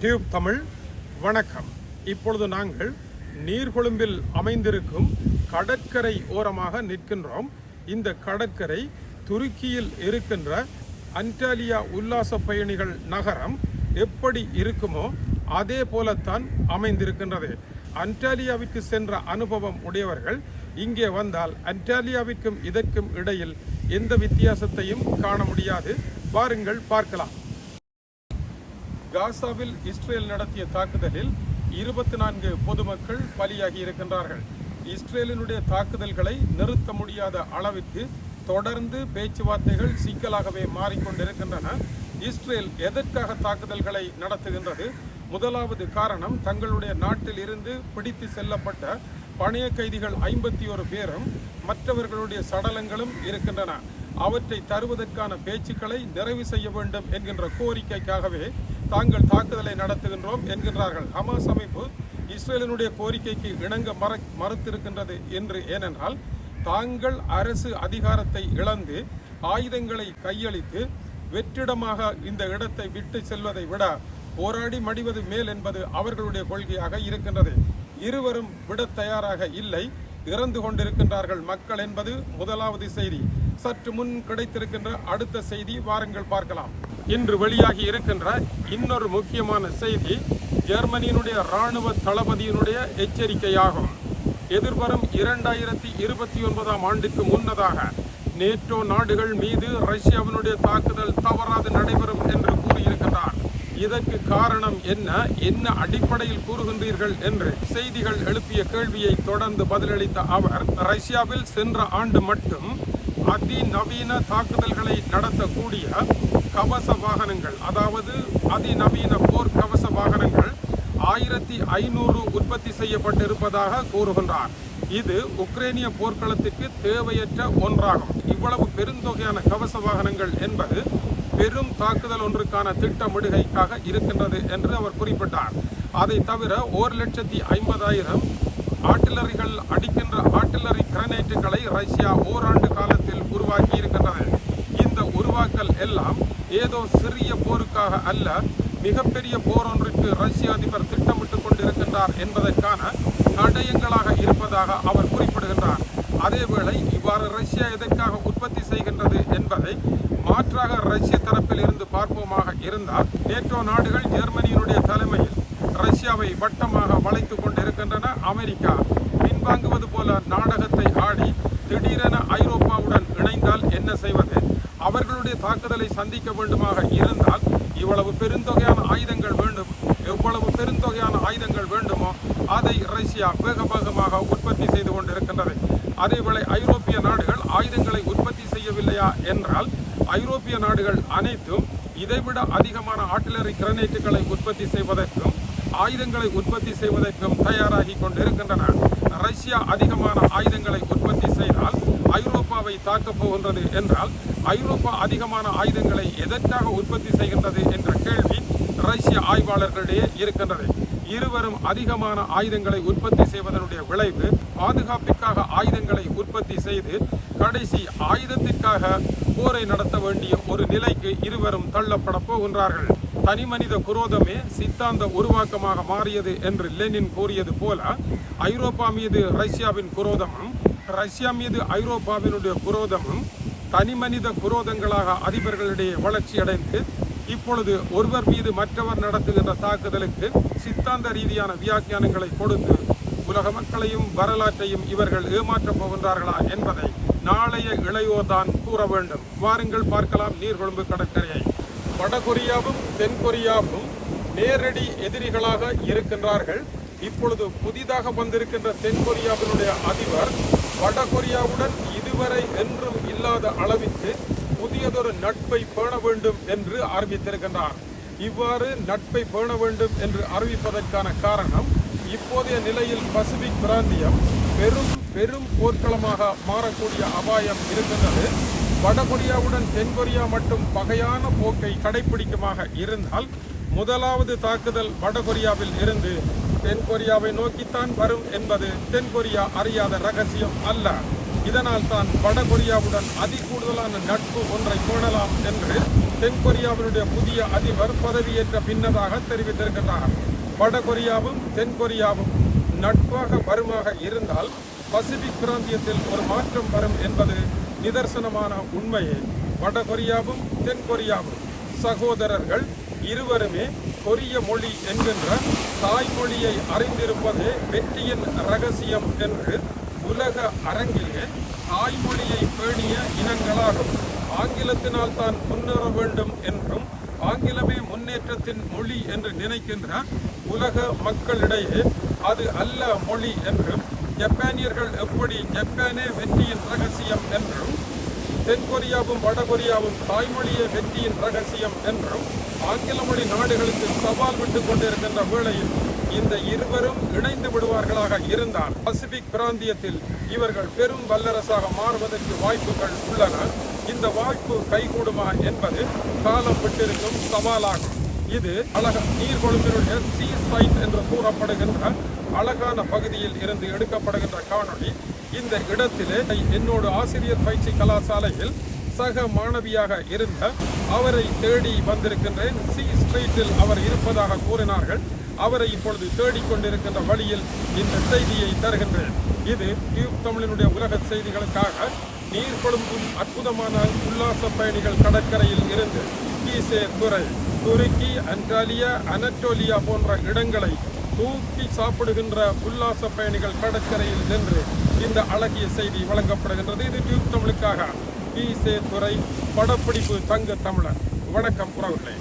Tube Tamil வணக்கம். இப்பொழுது நாங்கள் நீர்கொழும்பில் அமைந்திருக்கும் கடற்கரை ஓரமாக நிற்கின்றோம். இந்த கடற்கரை துருக்கியில் இருக்கின்ற அன்டாலியா உல்லாச பயணிகள் நகரம் எப்படி இருக்குமோ அதே போலத்தான் அமைந்திருக்கின்றது. அன்டாலியாவிற்கு சென்ற அனுபவம் உடையவர்கள் இங்கே வந்தால் அன்டாலியாவிற்கும் இதற்கும் இடையில் எந்த வித்தியாசத்தையும் காண முடியாது. பாருங்கள் பார்க்கலாம். காசாவில் இஸ்ரேல் நடத்திய தாக்குதலில் இருபத்தி நான்கு பொதுமக்கள் பலியாகி இருக்கின்றார்கள். இஸ்ரேலினுடைய தாக்குதல்களை நிறுத்த முடியாத அளவிற்கு தொடர்ந்து பேச்சுவார்த்தைகள் சிக்கலாகவே மாறிக்கொண்டிருக்கின்றன. இஸ்ரேல் எதற்காக தாக்குதல்களை நடத்துகின்றது? முதலாவது காரணம் தங்களுடைய நாட்டில் இருந்து பிடித்து செல்லப்பட்ட பணைய கைதிகள் ஐம்பத்தி ஒரு பேரும் மற்றவர்களுடைய சடலங்களும் இருக்கின்றன. அவற்றை தருவதற்கான பேச்சுக்களை நிறைவு செய்ய வேண்டும் என்கின்ற கோரிக்கைக்காகவே தாங்கள் தாக்குதலை நடத்துகின்றோம் என்கின்றார்கள். ஹமாஸ் அமைப்பு இஸ்ரேலினுடைய கோரிக்கைக்கு இணங்க மற மறுத்திருக்கின்றது என்று ஏனென்றால் தாங்கள் அரசு அதிகாரத்தை இழந்து ஆயுதங்களை கையளித்து வெற்றிடமாக இந்த இடத்தை விட்டு செல்வதை விட போராடி மடிவது மேல் என்பது அவர்களுடைய கொள்கையாக இருக்கின்றது. இருவரும் விட தயாராக இல்லை. இறந்து கொண்டிருக்கின்றார்கள் மக்கள் என்பது முதலாவது செய்தி. சற்று முன் கிடைத்திருக்கின்ற அடுத்த செய்தி வாருங்கள் பார்க்கலாம். இன்று வெளியாகி இருக்கின்ற இன்னொரு முக்கியமான செய்தி ஜெர்மனியினுடைய இராணுவ தளபதியினுடைய எச்சரிக்கையாகும். எதிர்வரும் இரண்டாயிரத்தி இருபத்தி ஒன்பதாம் ஆண்டுக்கு முன்னதாக நேட்டோ நாடுகள் மீது ரஷ்யாவினுடைய தாக்குதல் தவறாது நடைபெறும் என்று கூறியிருக்கிறார் இதற்கு காரணம் என்ன? என்ன அடிப்படையில் கூறுகின்றீர்கள் என்று செய்திகள் எழுப்பிய கேள்வியை தொடர்ந்து பதிலளித்த அவர் ரஷ்யாவில் சென்ற ஆண்டு மட்டும் அதிநவீன தாக்குதல்களை நடத்தக்கூடிய கவச வாகனங்கள் அதாவது அதிநவீன போர் கவச வாகனங்கள் ஆயிரத்தி ஐநூறு உற்பத்தி செய்யப்பட்டிருப்பதாக கூறுகின்றார். இது உக்ரைனிய போர்க்களத்துக்கு தேவையற்ற ஒன்றாகும். இவ்வளவு பெருந்தொகையான கவச வாகனங்கள் என்பது பெரும் தாக்குதல் ஒன்றுக்கான திட்டமிடுகைக்காக இருக்கின்றது என்று அவர் குறிப்பிட்டார். அதை தவிர ஒரு லட்சத்தி ஐம்பதாயிரம் ஆட்டிலரிகள் அடிக்கின்ற ஆட்டிலரி கிரனைட்டுகளை ரஷ்யா ஓராண்டு காலத்தில் உருவாக்கி இருக்கின்றது இந்த உருவாக்கல் எல்லாம் ஏதோ சிறிய போருக்காக அல்ல மிகப்பெரிய போர் ஒன்றுக்கு ரஷ்ய அதிபர் திட்டமிட்டுக் கொண்டிருக்கின்றார் என்பதற்கான தடயங்களாக இருப்பதாக அவர் குறிப்பிடுகின்றார். அதேவேளை இவ்வாறு ரஷ்யா எதற்காக உற்பத்தி செய்கின்றது என்பதை மாற்றாக ரஷ்ய தரப்பில் இருந்து பார்ப்போமாக இருந்தால் நேட்டோ நாடுகள் ஜெர்மனியினுடைய தலைமையில் ரஷ்யாவை வட்டமாக வளைத்துக் கொண்டிருக்கின்றன. அமெரிக்கா பின்வாங்குவது போல நாடகத்தை ஆடி திடீரென ஐரோப்பாவுடன் இணைந்தால் என்ன செய்வது? அவர்களுடைய தாக்குதலை சந்திக்க வேண்டுமாக இருந்தால் இவ்வளவு பெருந்தொகையான ஆயுதங்கள் வேண்டும் எவ்வளவு பெருந்தொகையான ஆயுதங்கள் வேண்டுமோ அதை ரஷ்யா வேக வேகமாக உற்பத்தி செய்து கொண்டிருக்கின்றது. அதேவேளை ஐரோப்பிய நாடுகள் ஆயுதங்களை உற்பத்தி செய்யவில்லையா? என்றால் ஐரோப்பிய நாடுகள் அனைத்தும் இதைவிட அதிகமான ஆர்டிலரி கிரனேட்டுகளை உற்பத்தி செய்வதற்கும் ஆயுதங்களை உற்பத்தி செய்வதற்கும் தயாராகி கொண்டிருக்கின்றன. ரஷ்யா அதிகமான ஆயுதங்களை உற்பத்தி செய்தால் ஐரோப்பாவை தாக்கப் போகின்றது என்றால் ஐரோப்பா அதிகமான ஆயுதங்களை எதற்காக உற்பத்தி செய்கின்றது என்ற கேள்வி ரஷ்ய ஆய்வாளர்களிடையே இருக்கின்றது. இருவரும் அதிகமான ஆயுதங்களை உற்பத்தி செய்வதனுடைய விளைவு பாதுகாப்பிற்காக ஆயுதங்களை உற்பத்தி செய்து கடைசி ஆயுதத்திற்காக போரை நடத்த வேண்டிய ஒரு நிலைக்கு இருவரும் தள்ளப்பட போகின்றார்கள். தனிமனித குரோதமே சித்தாந்த உருவாக்கமாக மாறியது என்று லெனின் கூறியது போல ஐரோப்பா மீது ரஷ்யாவின் குரோதமும் ரஷ்யா மீது ஐரோப்பாவினுடைய குரோதமும் தனிமனித குரோதங்களாக அதிபர்களிடையே வளர்ச்சியடைந்து இப்பொழுது ஒருவர் மீது மற்றவர் நடத்துகின்ற தாக்குதலுக்கு சித்தாந்த ரீதியான வியாக்கியானங்களை கொடுத்து உலக மக்களையும் வரலாற்றையும் இவர்கள் ஏமாற்றப் போகின்றார்களா என்பதை நாளைய இளையோர்தான் கூற வேண்டும். வாருங்கள் பார்க்கலாம் நீர்கொழும்பு கடற்கரையை. வடகொரியாவும் தென்கொரியாவும் நேரடி எதிரிகளாக இருக்கின்றார்கள். இப்பொழுது புதிதாக வந்திருக்கின்ற தென்கொரியாவினுடைய அதிபர் வடகொரியாவுடன் இதுவரை என்றும் இல்லாத அளவிற்கு புதியதொரு நட்பை பேண வேண்டும் என்று அறிவித்திருக்கின்றார். இவ்வாறு நட்பை பேண வேண்டும் என்று அறிவிப்பதற்கான காரணம் இப்போதைய நிலையில் பசிபிக் பிராந்தியம் பெரும் பெரும் போர்க்களமாக மாறக்கூடிய அபாயம் இருக்கின்றது. வடகொரியாவுடன் தென்கொரியா மட்டும் பகையான போக்கை கடைபிடிக்குமாக இருந்தால் முதலாவது தாக்குதல் வடகொரியாவில் இருந்து தென்கொரியாவை நோக்கித்தான் வரும் என்பது தென்கொரியா அறியாத ரகசியம் அல்ல. இதனால் தான் வடகொரியாவுடன் அதிகூடுதலான நட்பு ஒன்றை காணலாம் என்று தென்கொரியாவினுடைய புதிய அதிபர் பதவியேற்ற பின்னதாக தெரிவித்திருக்கின்றார். வடகொரியாவும் தென்கொரியாவும் நட்பாக வருமாக இருந்தால் பசிபிக் பிராந்தியத்தில் ஒரு மாற்றம் வரும் என்பது நிதர்சனமான உண்மையே. வடகொரியாவும் தென்கொரியாவும் சகோதரர்கள் இருவருமே கொரிய மொழி என்கின்ற தாய்மொழியை அறிந்திருப்பதே வெற்றியின் ரகசியம் என்று உலக அரங்கிலே தாய்மொழியை பேணிய இனங்களாகும் ஆங்கிலத்தினால் தான் முன்னேற வேண்டும் என்றும் ஆங்கிலமே முன்னேற்றத்தின் மொழி என்று நினைக்கின்ற உலக மக்களிடையே அது அல்ல மொழி என்றும் ஜப்பானியர்கள் எப்படி ஜப்பானே வெற்றியின் ரகசியம் என்றும் தென்கொரியாவும் வடகொரியாவும் தாய்மொழியே வெற்றியின் ரகசியம் என்றும் ஆங்கில மொழி நாடுகளுக்கு சவால் விட்டுக் கொண்டிருக்கின்ற வேளையில் இந்த இருவரும் இணைந்து விடுவார்களாக இருந்தால் பசிபிக் பிராந்தியத்தில் இவர்கள் பெரும் வல்லரசாக மாறுவதற்கு வாய்ப்புகள் உள்ளன. இந்த வாய்ப்பு கைகூடுமா என்பது காலம் விட்டிருக்கும் சவாலாகும். இது அழக நீர்கொழும்பினுடைய சி சைட் என்று கூறப்படுகின்ற அழகான பகுதியில் இருந்து எடுக்கப்படுகின்ற காணொளி. இந்த இடத்திலே என்னோடு ஆசிரியர் பயிற்சி கலாசாலையில் சக மாணவியாக இருந்த அவரை தேடி வந்திருக்கின்றேன். சி ஸ்ட்ரீட்டில் அவர் இருப்பதாக கூறினார்கள். அவரை இப்பொழுது தேடிக்கொண்டிருக்கின்ற வழியில் இந்த செய்தியை தருகின்றேன். இது டியூப் தமிழினுடைய உலக செய்திகளுக்காக நீர் கொழும்பும் அற்புதமான உல்லாச பயணிகள் கடற்கரையில் இருந்து கீசே துறை துருக்கி அன்டாலியா அனட்டோலியா போன்ற இடங்களை தூக்கி சாப்பிடுகின்ற உல்லாச பயணிகள் கடற்கரையில் நின்று இந்த அழகிய செய்தி வழங்கப்படுகின்றது. இது டியூப் தமிழுக்காக. கீசே துறை படப்பிடிப்பு தங்க தமிழர் வணக்கம் உறவுகளே